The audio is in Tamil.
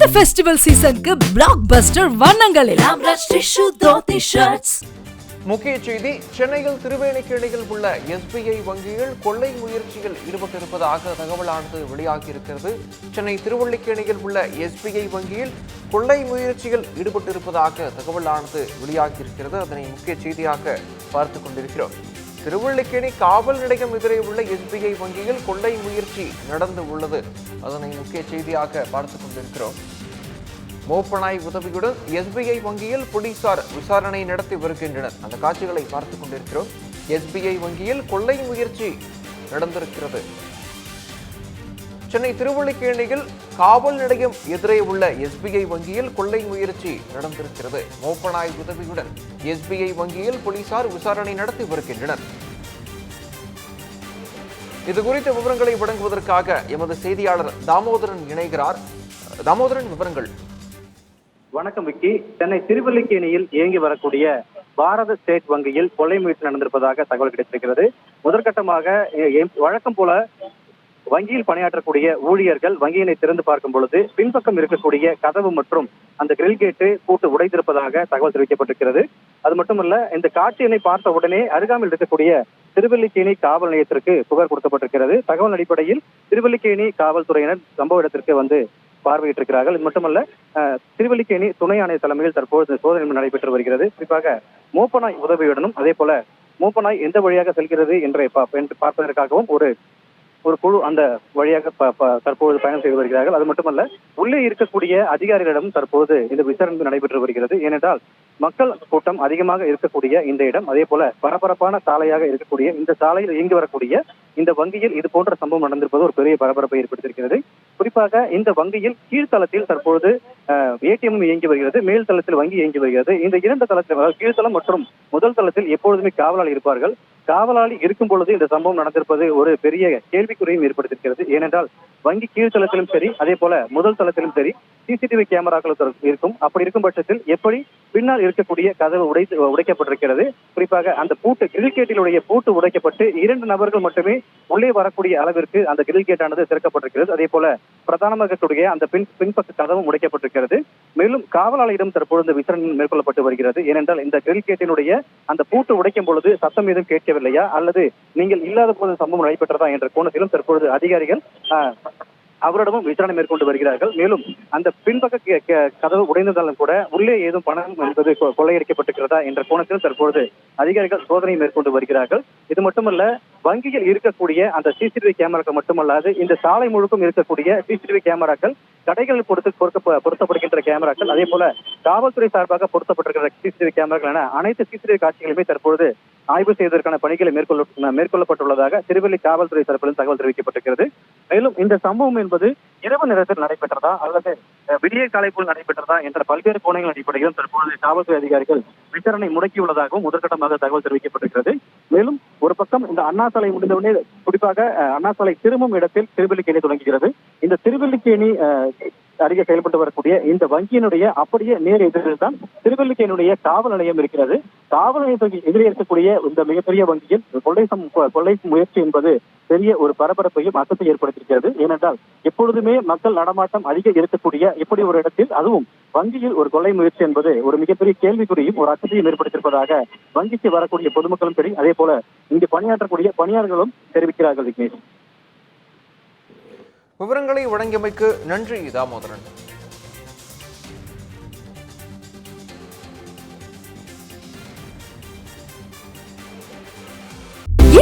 இந்த ஃபெஸ்டிவல் சீசனுக்கு பிளாக் பஸ்டர் வண்ணங்களில் முக்கிய செய்தி சென்னையில் திருவேணிக்கேணியில் உள்ள எஸ்பிஐ வங்கியில் கொள்ளை முயற்சியில் ஈடுபட்டிருப்பதாக தகவலானது வெளியாகியிருக்கிறது. சென்னை திருவள்ளிக்கேணியில் உள்ள எஸ்பிஐ வங்கியில் கொள்ளை முயற்சியில் ஈடுபட்டிருப்பதாக தகவலானது வெளியாகியிருக்கிறது. அதனை முக்கிய செய்தியாக பார்த்துக் கொண்டிருக்கிறோம். திருவள்ளிக்கேணி காவல் நிலையம் எதிரே உள்ள எஸ்பிஐ வங்கியில் கொள்ளை முயற்சி நடந்து உள்ளது. அதனை முக்கிய செய்தியாக பார்த்துக் கொண்டிருக்கிறோம். மோப்பனாய் உதவியுடன் எஸ்பிஐ வங்கியில் போலீசார் விசாரணை நடத்தி வருகின்றனர். அந்த காட்சிகளை பார்த்துக் கொண்டிருக்கிறோம். எஸ்பிஐ வங்கியில் கொள்ளை முயற்சி நடந்திருக்கிறது. சென்னை திருவள்ளிக்கேணியில் காவல் நிலையம் எதிரே உள்ள எஸ்பிஐ வங்கியில் கொள்ளை முயற்சி நடந்திருக்கிறது. மோப்பனாய் உதவியுடன் எஸ்பிஐ வங்கியில் போலீசார் விசாரணை நடத்தி வருகின்றனர். இது குறித்த விவரங்களை வழங்குவதற்காக எமது செய்தியாளர் தாமோதரன் இணைகிறார். தாமோதரன் விவரங்கள். வணக்கம் விக்கி. சென்னை திருவல்லிக்கேணியில் இயங்கி வரக்கூடிய பாரத ஸ்டேட் வங்கியில் கொள்ளை முயற்சி நடந்திருப்பதாக தகவல் கிடைத்திருக்கிறது. முதற்கட்டமாக வழக்கம் போல வங்கியில் பணியாற்றக்கூடிய ஊழியர்கள் வங்கியினை திறந்து பார்க்கும் பொழுது பின்பக்கம் இருக்கக்கூடிய கதவு மற்றும் அந்த கிரில் கேட்டு பூட்டு உடைத்திருப்பதாக தகவல் தெரிவிக்கப்பட்டிருக்கிறது. அது மட்டுமல்ல இந்த காட்சியினை பார்த்த உடனே அருகாமையில் இருக்கக்கூடிய திருவல்லிக்கேணி காவல் நிலையத்திற்கு புகார் கொடுக்கப்பட்டிருக்கிறது. தகவல் அடிப்படையில் திருவல்லிக்கேணி காவல்துறையினர் சம்பவ இடத்திற்கு வந்து பார்வையிட்டிருக்கிறார்கள். இது மட்டுமல்ல திருவல்லிக்கேணி துணை ஆணையர் தலைமையில் தற்போது சோதனை நடைபெற்று வருகிறது. குறிப்பாக மோப்பனாய் உதவியுடனும் அதே போல மூப்பனாய் எந்த வழியாக செல்கிறது என்று பார்ப்பதற்காகவும் ஒரு ஒரு குழு அந்த வழியாக ப- ப- தற்போது பயணம் செய்து வருகிறார்கள். அது மட்டுமல்ல உள்ளே இருக்கக்கூடிய அதிகாரிகளிடம் தற்போது இந்த விசாரணை நடைபெற்று வருகிறது. ஏனென்றால் மக்கள் கூட்டம் அதிகமாக இருக்கக்கூடிய இந்த இடம் அதே போல பரபரப்பான சாலையாக இருக்கக்கூடிய இந்த சாலையில் இயங்கி வரக்கூடிய இந்த வங்கியில் இது போன்ற சம்பவம் நடந்திருப்பது ஒரு பெரிய பரபரப்பை ஏற்படுத்தியிருக்கிறது. குறிப்பாக இந்த வங்கியில் கீழ்த்தளத்தில் தற்பொழுது ஏடிஎம் இயங்கி வருகிறது மேல் தளத்தில் வங்கி இயங்கி வருகிறது. இந்த இரண்டு தளத்தில் கீழ்த்தளம் மற்றும் முதல் தளத்தில் எப்பொழுதுமே காவலாளி இருப்பார்கள். காவலாளி இருக்கும் பொழுது இந்த சம்பவம் நடந்திருப்பது ஒரு பெரிய கேள்விக்குறியும் ஏற்படுத்தியிருக்கிறது. ஏனென்றால் வங்கி கீழ்த்தளத்திலும் சரி அதே போல முதல் தளத்திலும் சரி சிசிடிவி கேமராக்கள் இருக்கும். அப்படி இருக்கும் பட்சத்தில் எப்படி பின்னால் இருக்கக்கூடிய கதவு உடைத்து உடைக்கப்பட்டிருக்கிறது? குறிப்பாக அந்த பூட்டு கிரில் கேட்டிலுடைய பூட்டு உடைக்கப்பட்டு இரண்டு நபர்கள் மட்டுமே உள்ளே வரக்கூடிய அளவிற்கு அந்த கிரில் கேட்டானது திறக்கப்பட்டிருக்கிறது. அதே போல பிரதானமாக இருக்கக்கூடிய அந்த பின் பின்பக்க கதவும் உடைக்கப்பட்டிருக்கிறது. மேலும் காவலாளியிடம் தற்பொழுது விசாரணை மேற்கொள்ளப்பட்டு வருகிறது. ஏனென்றால் இந்த கிரில் கேட்டினுடைய அந்த பூட்டு உடைக்கும் பொழுது சத்தம் எதுவும் கேட்கவில்லையா? அல்லது நீங்கள் இல்லாத போது சம்பவம் நடைபெற்றதா? என்ற கோணத்திலும் தற்பொழுது அதிகாரிகள் ஆஹ், அவரிடமும் விசாரணை மேற்கொண்டு வருகிறார்கள். மேலும் அந்த பின்பக்க கதவு உடைந்திருந்தாலும் கூட உள்ளே ஏதும் பணம் என்பது கொ- கொள்ளையடிக்கப்பட்டிருக்கிறதா என்ற கோணத்திலும் தற்பொழுது அதிகாரிகள் சோதனை மேற்கொண்டு வருகிறார்கள். இது மட்டுமல்ல வங்கியில் இருக்கக்கூடிய அந்த சிசிடிவி கேமராக்கள் மட்டுமல்லாது இந்த சாலை முழுக்கும் இருக்கக்கூடிய சிசிடிவி கேமராக்கள் கடைகளில் பொறுத்து பொருத்த- பொருத்தப்படுகின்ற கேமராக்கள் அதே போல காவல்துறை சார்பாக பொருத்தப்பட்டிருக்கிற சிசிடிவி கேமராக்கள் என அனைத்து சிசிடிவி காட்சிகளுமே தற்பொழுது ஆய்வு செய்வதற்கான பணிகளை மேற்கொள்ள மேற்கொள்ளப்பட்டுள்ளதாக திருவள்ளி காவல்துறை தரப்பிலும் தகவல் தெரிவிக்கப்பட்டிருக்கிறது. மேலும் இந்த சம்பவம் என்பது இரவு நேரத்தில் நடைபெற்றதா அல்லது விடிய காலை போல் நடைபெற்றதா என்ற பல்வேறு கோணங்கள் அடிப்படையில் தற்போது காவல்துறை அதிகாரிகள் விசாரணை முடக்கியுள்ளதாகவும் முதற்கட்டமாக தகவல் தெரிவிக்கப்பட்டிருக்கிறது. மேலும் ஒரு பக்கம் இந்த அண்ணா சாலை முடிந்தவுடனே குறிப்பாக அண்ணா சாலை திரும்பும் இடத்தில் திருவல்லிக்கேணி தொடங்குகிறது. இந்த திருவல்லிக்கேணி அஹ், அருகே செயல்பட்டு வரக்கூடிய இந்த வங்கியினுடைய அப்படியே நேர் எதிரில் தான் திருவல்லிக்கேனுடைய காவல் நிலையம் இருக்கிறது. காவல் நிலையத்துக்கு எதிரே இருக்கக்கூடிய இந்த மிகப்பெரிய வங்கியில் கொள்ளை கொள்ளை முயற்சி என்பது பெரிய ஒரு பரபரப்பையும் அச்சத்தை ஏற்படுத்தியிருக்கிறது. ஏனென்றால் எப்பொழுதுமே மக்கள் நடமாட்டம் அதிக இருக்கக்கூடிய இப்படி ஒரு இடத்தில் அதுவும் வங்கியில் ஒரு கொள்ளை முயற்சி என்பது ஒரு மிகப்பெரிய கேள்விக்குறியும் ஒரு அச்சத்தையும் ஏற்படுத்தியிருப்பதாக வங்கிக்கு வரக்கூடிய பொதுமக்களும் சரி அதே போல இங்கு பணியாற்றக்கூடிய பணியாளர்களும் தெரிவிக்கிறார்கள் விக்னேஷ். விவரங்களை வழங்கியமைக்கு நன்றி தாமோதரன்.